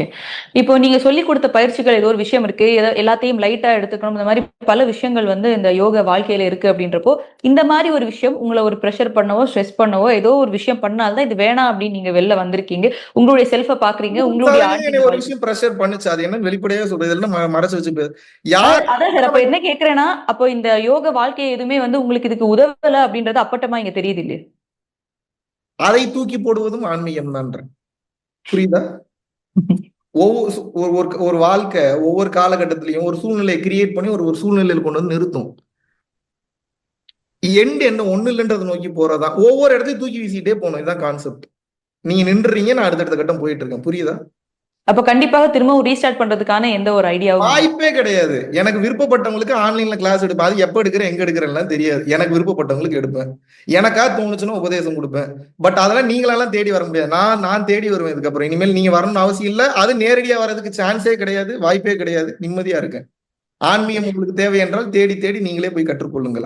Okay. இப்போ நீங்க சொல்லி கொடுத்த பயிற்சிகள் ஏதோ ஒரு விஷயம் இருக்கு. எல்லாத்தையும் லைட்டா எடுத்துக்கணும். இந்த மாதிரி பல விஷயங்கள் வந்து இந்த யோக வாழ்க்கையில இருக்கு அப்படின்றப்போ இந்த மாதிரி ஒரு விஷயம் உங்களை ஒரு ப்ரெஷர் பண்ணவோ ஸ்ட்ரெஸ் பண்ணவோ ஏதோ ஒரு விஷயம் பண்ணால்தான் இது வேணாம் அப்படின்னு நீங்க வெளில வந்திருக்கீங்க. உங்களுடைய செல்ஃப பாக்குறீங்க. உங்களுடைய ஒரு விஷயம் ப்ரெஷர் பண்ணுச்சு. அது என்ன வெளிப்படையா சொல்றது மறைச்சு வச்சு யார் அதான் சார் அப்ப என்ன கேக்குறேன்னா அப்போ இந்த யோக வாழ்க்கை எதுவுமே வந்து உங்களுக்கு இதுக்கு உதவல அப்படின்றது அப்பட்டமா இங்க தெரியுது இல்லையா அதை தூக்கி போடுவதும் ஆன்மீகம் தான்றேன் புரியுதா? ஒவ்வொரு ஒரு ஒரு வாழ்க்கை ஒவ்வொரு காலகட்டத்திலையும் ஒரு சூழ்நிலையை கிரியேட் பண்ணி ஒரு ஒரு சூழ்நிலையில் கொண்டு வந்து நிறுத்தும். எண்டு என்ன? ஒண்ணு இல்லைன்றதை நோக்கி போறதா? ஒவ்வொரு இடத்தையும் தூக்கி வீசிட்டே போகணும். இதுதான் கான்செப்ட் நீங்க நின்றுறீங்க நான் அடுத்தடுத்த கட்டம் போயிட்டு இருக்கேன். புரியுதா? அப்ப கண்டிப்பாக திரும்பவும் ரீஸ்டார்ட் பண்றதுக்கான எந்த ஒரு ஐடியாவும் வாய்ப்பே கிடையாது. எனக்கு விருப்பப்பட்டவங்களுக்கு ஆன்லைன்ல கிளாஸ் எடுப்பேன். அது எப்ப எடுக்கிறேன் எங்க எடுக்கிறேன்லாம் தெரியாது. எனக்கு விருப்பப்பட்டவங்களுக்கு எடுப்பேன். எனக்கா தோணுச்சுன்னா உபதேசம் கொடுப்பேன். பட் அதெல்லாம் நீங்களெல்லாம் தேடி வர முடியாது. நான் நான் தேடி வருவேன் இதுக்கப்புறம். இனிமேல் நீங்க வரணும்னு அவசியம் இல்லை. அது நேரடியா வர்றதுக்கு சான்ஸே கிடையாது. வாய்ப்பே கிடையாது. நிம்மதியா இருக்கேன். ஆன்மீகம் உங்களுக்கு தேவை என்றால் தேடி தேடி நீங்களே போய் கற்றுக்கொள்ளுங்கள்.